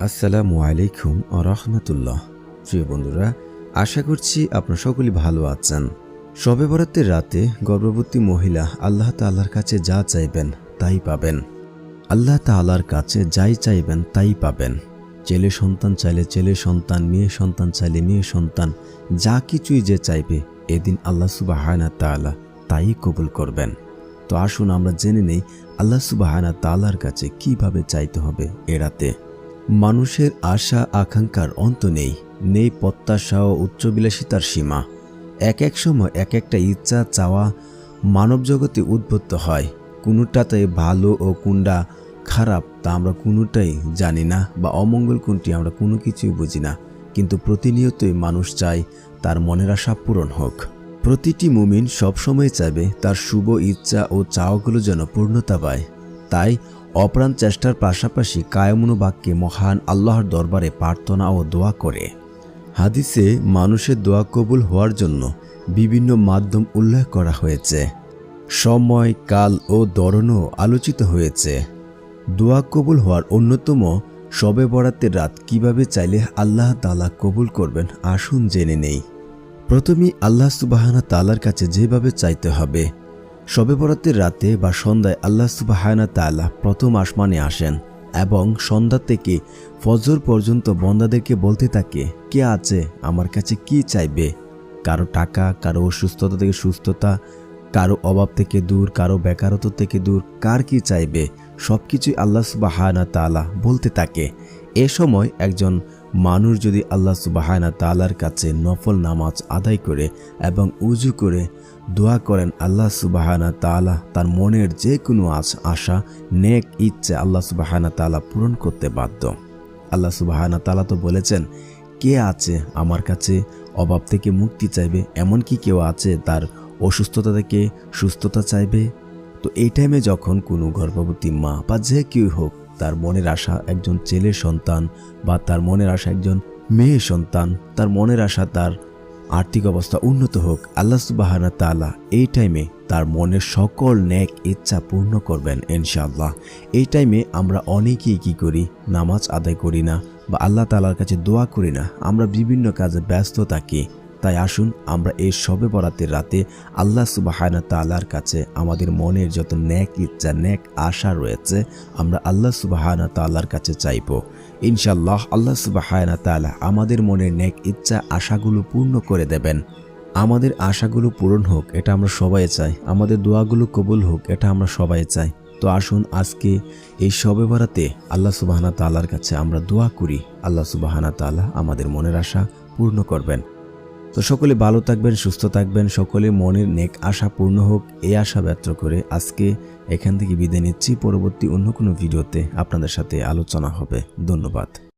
আসসালামু আলাইকুম ও রহমতুল্লাহ। প্রিয় বন্ধুরা, আশা করছি আপনার সকলেই ভালো আছেন। শবে বরাতের রাতে গর্ভবতী মহিলা আল্লাহ তাল্লার কাছে যা চাইবেন তাই পাবেন। আল্লাহ তাল্লার কাছে যাই চাইবেন তাই পাবেন। ছেলে সন্তান চাইলে ছেলে সন্তান, মেয়ে সন্তান চাইলে মেয়ে সন্তান, যা কিছুই যে চাইবে এদিন আল্লাহ সুবাহানা তাআলা তাই কবুল করবেন। তো আসুন আমরা জেনে নেই আল্লাহ সুবাহানা তাআলার কাছে কীভাবে চাইতে হবে এ রাতে। মানুষের আশা, আকাঙ্ক্ষার অন্ত নেই। নেই প্রত্যাশা ও উচ্চবিলাসিতার সীমা। এক এক সময় এক একটা ইচ্ছা, চাওয়া মানব জগতে উদ্বুদ্ধ হয়। কোনোটাতে ভালো ও কোনটা খারাপ তা আমরা কোনোটাই জানি না বা অমঙ্গল কোনটি আমরা কোনো কিছুই বুঝি না। কিন্তু প্রতিনিয়তই মানুষ চায় তার মনের আশা পূরণ হোক। প্রতিটি মুমিন সবসময় চাইবে তার শুভ ইচ্ছা ও চাওয়াগুলো যেন পূর্ণতা পায়। তাই অপ্রাণ চেষ্টার পাশাপাশি কায়মনোবাক্যে মহান আল্লাহর দরবারে প্রার্থনা ও দোয়া করে। হাদিসে মানুষের দোয়া কবুল হওয়ার জন্য বিভিন্ন মাধ্যম উল্লেখ করা হয়েছে। সময়, কাল ও দরণও আলোচিত হয়েছে। দোয়া কবুল হওয়ার অন্যতম শবে বরাতের রাত কীভাবে চাইলে আল্লাহ তালা কবুল করবেন আসুন জেনে নেই। প্রথমেই আল্লাহ সুবাহানা তালার কাছে যেভাবে চাইতে হবে শবে বরাতের রাতে বা সন্ধ্যায় আল্লাহ সুবাহানা তালা প্রথম আসমানে আসেন এবং সন্ধ্যা থেকে ফজর পর্যন্ত বন্দাদেরকে বলতে থাকে, কে আছে? আমার কাছে কি চাইবে? কারও টাকা, কারও অসুস্থতা থেকে সুস্থতা, কারও অভাব থেকে দূর, কারও বেকারত্ব থেকে দূর, কার কি চাইবে? সব কিছুই আল্লাহ সুবাহানা তালা বলতে থাকে। এ সময় একজন মানুষ যদি আল্লাহ সুবাহানা তালার কাছে নফল নামাজ আদায় করে এবং উজু করে দোয়া করেন আল্লাহ সুবাহানা তালা তার মনের যে কোনো আশ আশা, নেক ইচ্ছে আল্লাহ সুবাহানা তালা পূরণ করতে বাধ্য। আল্লাহ সুবাহানা তালা তো বলেছেন, কে আছে আমার কাছে অভাব থেকে মুক্তি চাইবে? এমন কি কেউ আছে তার অসুস্থতা থেকে সুস্থতা চাইবে? তো এই টাইমে যখন কোনো গর্ভবতী মা বা যে কেউ হোক তার মনের আশা একজন ছেলের সন্তান বা তার মনের আশা একজন মেয়ে সন্তান, তার মনের আশা তার আর্থিক অবস্থা উন্নত হোক, আল্লাহ সুবাহানা তালা এই টাইমে তার মনের সকল ন্যাক, ইচ্ছা পূর্ণ করবেন ইনশাআল্লাহ। এই টাইমে আমরা অনেকেই কি করি? নামাজ আদায় করি না বা আল্লাহ তালার কাছে দোয়া করি না। আমরা বিভিন্ন কাজে ব্যস্ত থাকি। তাই আসুন আমরা এই সবে বরাতের রাতে আল্লাহ সুবাহানা তালার কাছে আমাদের মনের যত ন্যাক ইচ্ছা, ন্যাক আশা রয়েছে, আমরা আল্লাহ সুবাহানা তালার কাছে চাইব। ইনশাল্লাহ আল্লাহ সুবাহানা তালা আমাদের মনের ন্যাক ইচ্ছা, আশাগুলো পূর্ণ করে দেবেন। আমাদের আশাগুলো পূরণ হোক, এটা আমরা সবাই চাই। আমাদের দোয়াগুলো কবুল হোক, এটা আমরা সবাই চাই। তো আসুন আজকে এই সবে বরাতে আল্লাহ সুবাহানা তালার কাছে আমরা দোয়া করি। আল্লাহ সুবাহানা তালা আমাদের মনের আশা পূর্ণ করবেন। তো সকলে ভালো থাকবেন, সুস্থ থাকবেন, সকলে মনের নেক আশা পূর্ণ হোক, এই আশা ব্যক্ত করে আজকে এখান থেকে বিদায় নিচ্ছি। পরবর্তী অন্য কোনো ভিডিওতে আপনাদের সাথে আলোচনা হবে। ধন্যবাদ।